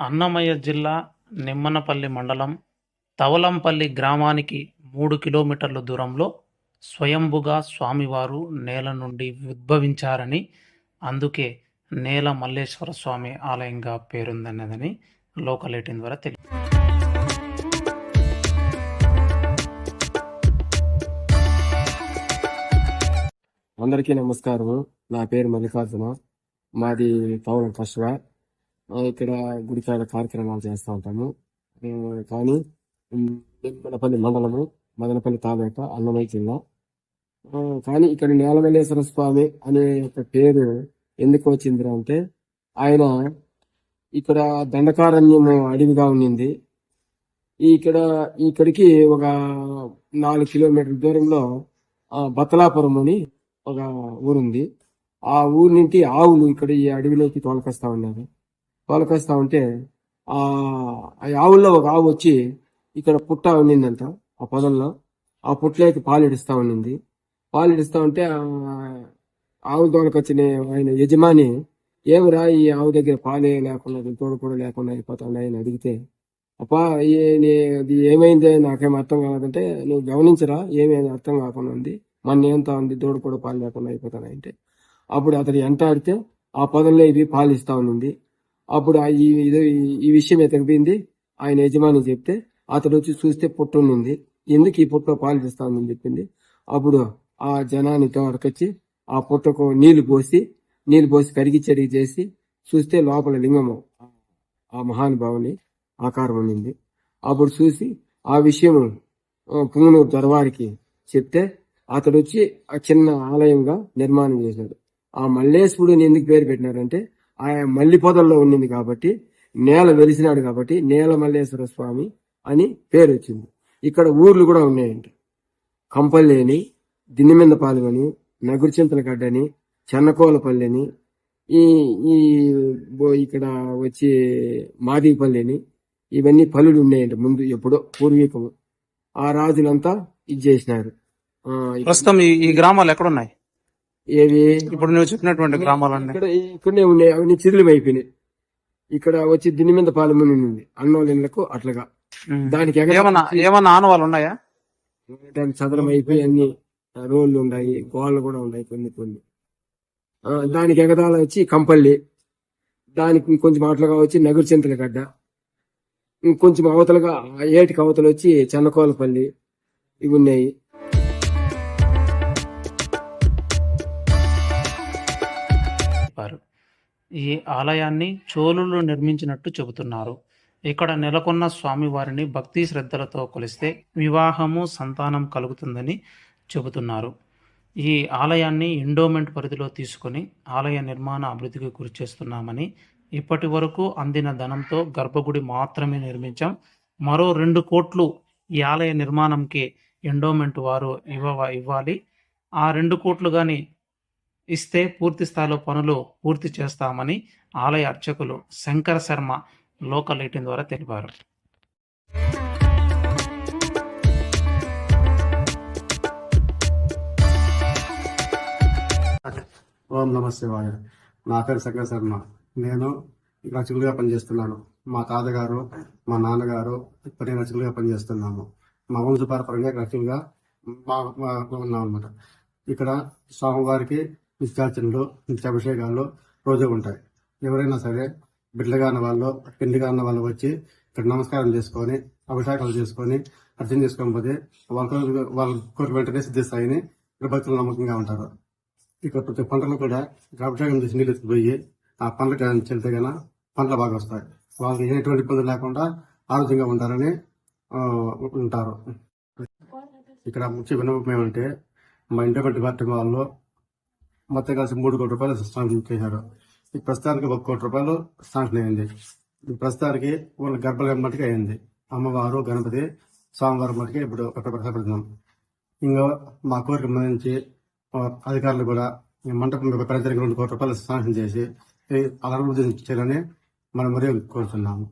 అన్నమయ్య జిల్లా నిమ్మనపల్లి మండలం తవలంపల్లి గ్రామానికి మూడు కిలోమీటర్ల దూరంలో స్వయంభుగా స్వామివారు నేల నుండి ఉద్భవించారని అందుకే నేల మల్లేశ్వర స్వామి ఆలయంగా పేరుందన్నదని లోకల్ ఎయిటీన్ ద్వారా తెలియదు అందరికీ నమస్కారం నా పేరు మల్లికార్జున. మాది పవన్ ఫస్ట్గా ఇక్కడ గుడికాడ కార్యక్రమాలు చేస్తూ ఉంటాము. కానీ మదనపల్లి మండలము మదనపల్లి తాలూక అన్నమయ్య జిల్లా. కానీ ఇక్కడ నేలవెల్లేశ్వర స్వామి అనే ఒక పేరు ఎందుకు వచ్చింది అంటే ఆయన ఇక్కడ దండకారణ్యము అడవిగా ఉండింది ఇక్కడ ఇక్కడికి ఒక నాలుగు కిలోమీటర్ల దూరంలో ఆ, బత్తలాపురం అని ఒక ఊరుంది. ఆ ఊరు నుండి ఆవులు ఇక్కడ ఈ అడవిలోకి తోలకొస్తా ఉన్నారు. తోలకొస్తా ఉంటే ఆ ఆవుల్లో ఒక ఆవు వచ్చి ఇక్కడ పుట్ట ఉండిందంట ఆ పొలంలో ఆ పుట్టలోకి పాలు ఇడుస్తా ఉండింది. పాలు ఇడుస్తా ఉంటే ఆ ఆవు వచ్చిన ఆయన యజమాని ఏమిరా ఈ ఆవు దగ్గర పాలే లేకుండా తోడు కూడా లేకుండా అయిపోతున్నాయి అని అడిగితే అప్పా ఏ- నే- అది ఏమైంది? నాకేం అర్థం కాలేదంటే నువ్వు గమనించరా? ఏమేమి అర్థం కాకుండా ఉంది. మన ఏంత ఉంది? దూడ కూడా పాలు లేకుండా అయిపోతున్నాయి అంటే అప్పుడు అతను ఎంటాడితే ఆ పొలంలో ఇవి పాలు ఇస్తా ఉంది అప్పుడు ఆ ఈ ఈ విషయం ఎతకపోయింది ఆయన యజమాని చెప్తే అతడు వచ్చి చూస్తే పొట్టు ఉన్నింది. ఎందుకు ఈ పుట్ట పాలు చెప్పింది. అప్పుడు ఆ జనాన్ని తోడకొచ్చి ఆ పుట్టకు నీళ్ళు పోసి నీళ్ళు పోసి కరిగి చెరిగి చేసి చూస్తే లోపల లింగము ఆ మహానుభావుని ఆకారం ఉండింది అప్పుడు చూసి ఆ విషయం పుంగనూరు దర్వారికి చెప్తే అతడు వచ్చి ఆ చిన్న ఆలయంగా నిర్మాణం చేశాడు. ఆ మల్లేశ్వరుడిని ఎందుకు పేరు పెట్టినారంటే ఆయన మల్లి పొదల్లో ఉండింది కాబట్టి నేల వెలిసినాడు కాబట్టి నేల మల్లేశ్వర స్వామి అని పేరు వచ్చింది ఇక్కడ ఊర్లు కూడా ఉన్నాయంట. కంపల్లి అని దిన్నమిందపాలెం అని నగురుచింతలగడ్డ అని చెన్నకోలపల్లి అని ఈ ఈ ఇక్కడ వచ్చి మాదిపల్లి అని ఇవన్నీ పల్లెలు ఉన్నాయంట ముందు ఎప్పుడో పూర్వీకము. ఆ రాజులంతా ఇది చేసినారు. ప్రస్తుతం ఈ గ్రామాలు ఎక్కడున్నాయి? ఏవి? ఇప్పుడు నువ్వు చెప్పినటువంటి గ్రామాలన్నీ. ఇక్కడ ఇక్కడనే ఉన్నాయి. అవన్నీ చిరులు అయిపోయినాయి. ఇక్కడ వచ్చి దిని మీద పాలెం అని ఉంది అన్నోళ్ళకు అట్లుగా. దానికి ఎగ- ఏమన్నా ఏమన్నా ఆనవాళ్ళు ఉన్నాయా? దానికి చదరం అయిపోయి అన్ని రోడ్లు ఉన్నాయి గోళ్ళు కూడా ఉన్నాయి కొన్ని కొన్ని. దానికి ఎగదాల వచ్చి కంపల్లి. దానికి ఇంకొంచెం అట్లుగా వచ్చి నగురు చింతల గడ్డ. ఇంకొంచెం అవతలుగా ఏటికి అవతలు వచ్చి చెన్నకోలపల్లి. ఇవి ఉన్నాయి. ఈ ఆలయాన్ని చోళులు నిర్మించినట్టు చెబుతున్నారు. ఇక్కడ నెలకొన్న స్వామివారిని భక్తి శ్రద్ధలతో కొలిస్తే వివాహము సంతానం కలుగుతుందని చెబుతున్నారు. ఈ ఆలయాన్ని ఎండోమెంట్ పరిధిలో తీసుకొని ఆలయ నిర్మాణ అభివృద్ధికి గురి చేస్తున్నామని ఇప్పటి వరకు అందిన ధనంతో గర్భగుడి మాత్రమే నిర్మించాం. మరో రెండు కోట్లు ఈ ఆలయ నిర్మాణంకి ఎండోమెంట్ వారు ఇవ్వ ఇవ్వాలి. ఆ రెండు కోట్లు కానీ ఇస్తే పూర్తి స్థాయిలో పనులు పూర్తి చేస్తామని ఆలయ అర్చకులు శంకర శర్మ లోకల్ ఎయిటీన్ ద్వారా తెలిపారు. ఓం నమ శివాయ. నా పేరు శంకర శర్మ. నేను రచకులుగా పనిచేస్తున్నాను. మా తాతగారు మా నాన్నగారు ఇప్పుడు నేను రచకులుగా పనిచేస్తున్నాము. మా వంశపారపరంగా రచకులుగా మా- ఉన్నాం అనమాట ఇక్కడ స్వామివారికి నిత్యార్చనలు నిత్యాభిషేకాలు రోజు ఉంటాయి. ఎవరైనా సరే బిడ్డలుగా ఉన్న వాళ్ళు పిండిగా ఉన్న వాళ్ళు వచ్చి ఇక్కడ నమస్కారం చేసుకొని అభిషేకాలు చేసుకొని అర్చన చేసుకోకపోతే వాళ్ళ వాళ్ళ కోరిక వెంటనే సిద్ధిస్తాయని భక్తులు నమ్మకంగా ఉంటారు. ఇక్కడ ప్రతి పంటలు కూడా అభిషేకం చేసి నీళ్ళు ఎత్తుకుపోయి ఆ పంటలు చెల్లితే కన్నా పంటలు బాగా వస్తాయి. వాళ్ళకి ఎటువంటి ఇబ్బంది లేకుండా ఆరోగ్యంగా ఉంటారని ఉంటారు. ఇక్కడ ముఖ్య విన్నపం ఏమంటే మా ఇంటర్మీడియట్ డిపార్ట్మెంట్ వాళ్ళు మొత్తం కలిసి మూడు కోట్ల రూపాయలు శాంక్షన్ చేశారు ఈ ప్రస్తుతానికి ఒక కోటి రూపాయలు శాంక్షన్ అయింది ఈ ప్రస్తుతానికి వాళ్ళ గర్భలయం మటుకు అయింది. అమ్మవారు గణపతి స్వామివారి మటుకు ఇప్పుడు ఒక ప్రసాదం ఇంకా మా కోరిక మందించి అధికారులు కూడా ఈ మంటపం ప్రజలకు రెండు కోట్ల రూపాయలు శాంక్షన్ చేసి ఈ అభివృద్ధి చేయాలని మనం మరీ కోరుతున్నాము.